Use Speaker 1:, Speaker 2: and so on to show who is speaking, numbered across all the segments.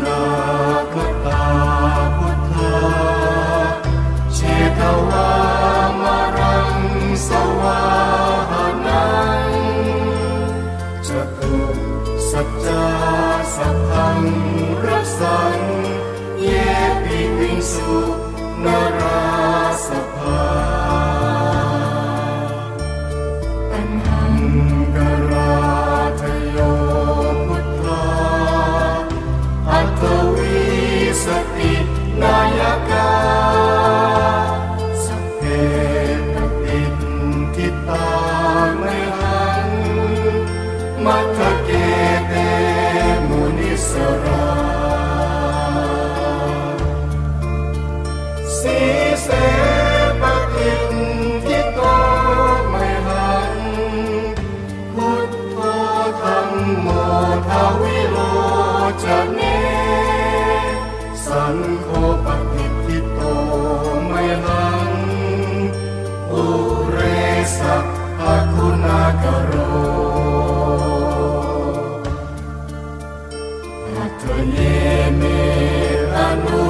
Speaker 1: Nakatakot ka, Chetawa sorrow. Prenez mes panneaux.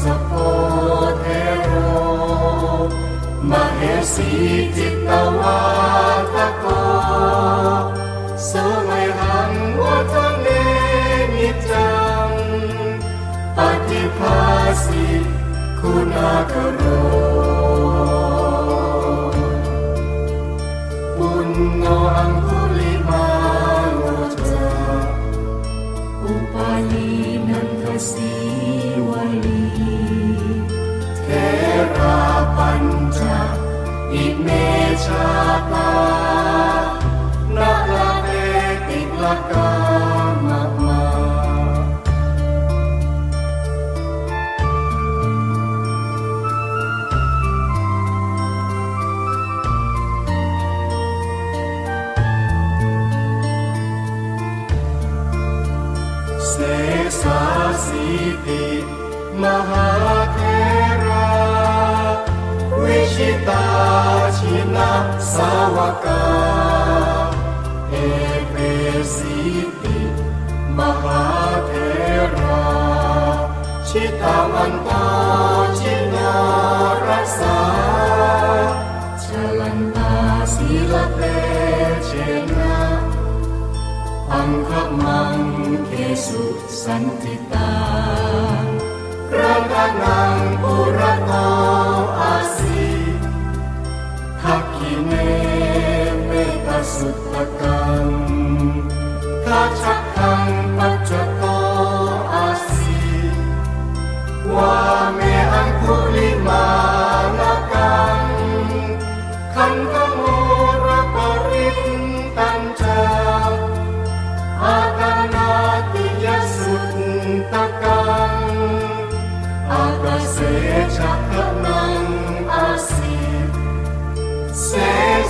Speaker 1: สโพเทโรมาเฮสีจิตตวัตตะโกสุไมหังวัฒเนนิจังปฏิภาสิคุณากโรปุณโนอังคุลิมาโลจา
Speaker 2: อุปาลีนันทสี
Speaker 1: มหาเทรา วิชิตาชินาสาวกา เอเปสิติมหาเทรา ชิตาวันตาชินารักษา
Speaker 2: ชลันตาศีล
Speaker 1: เตเชนะอังคมังเคสุสันติตา none.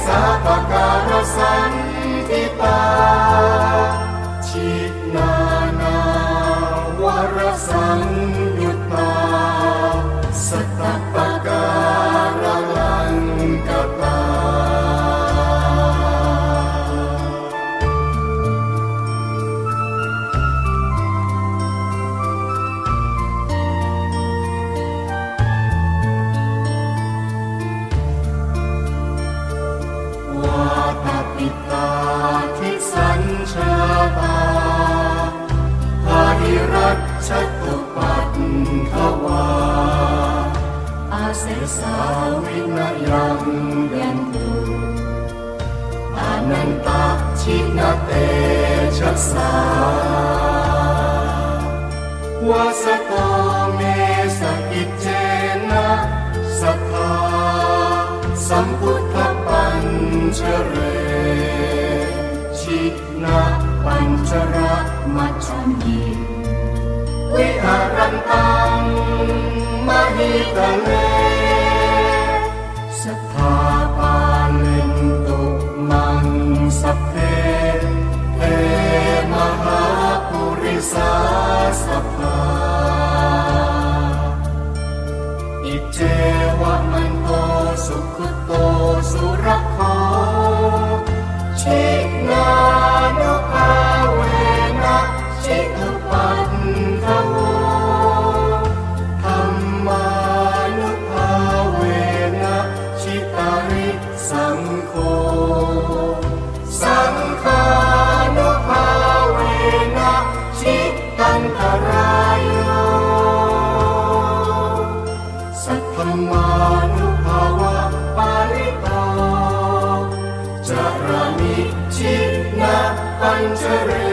Speaker 1: สาปการสันทิตา ชินานาวรสัง สาวินยังยันตุอานันตชินาเตชะสาวาสโตเมสกิจเจนะสัทธาสัมพุทธปัญชเร ชินาปัญจระมัชยิวิหารันตังมหิตะเล สัทธา จ